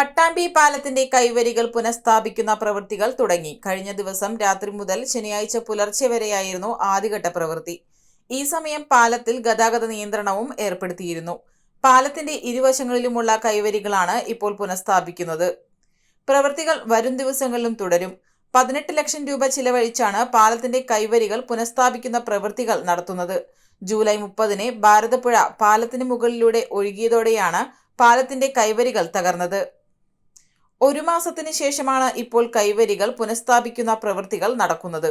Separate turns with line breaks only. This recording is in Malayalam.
പട്ടാമ്പി പാലത്തിന്റെ കൈവരികൾ പുനഃസ്ഥാപിക്കുന്ന പ്രവൃത്തികൾ തുടങ്ങി. കഴിഞ്ഞ ദിവസം രാത്രി മുതൽ ശനിയാഴ്ച പുലർച്ചെ വരെയായിരുന്നു ആദ്യഘട്ട പ്രവൃത്തി. ഈ സമയം പാലത്തിൽ ഗതാഗത നിയന്ത്രണവും ഏർപ്പെടുത്തിയിരുന്നു. പാലത്തിന്റെ ഇരുവശങ്ങളിലുമുള്ള കൈവരികളാണ് ഇപ്പോൾ പുനഃസ്ഥാപിക്കുന്നത്. പ്രവൃത്തികൾ വരും ദിവസങ്ങളിലും തുടരും. പതിനെട്ട് ലക്ഷം രൂപ ചിലവഴിച്ചാണ് പാലത്തിന്റെ കൈവരികൾ പുനഃസ്ഥാപിക്കുന്ന പ്രവൃത്തികൾ നടത്തുന്നത്. ജൂലൈ മുപ്പതിന് ഭാരതപ്പുഴ പാലത്തിന് മുകളിലൂടെ ഒഴുകിയതോടെയാണ് പാലത്തിന്റെ കൈവരികൾ തകർന്നത്. ഒരു മാസത്തിന് ശേഷമാണ് ഇപ്പോൾ കൈവരികൾ പുനഃസ്ഥാപിക്കുന്ന പ്രവൃത്തികൾ നടക്കുന്നത്.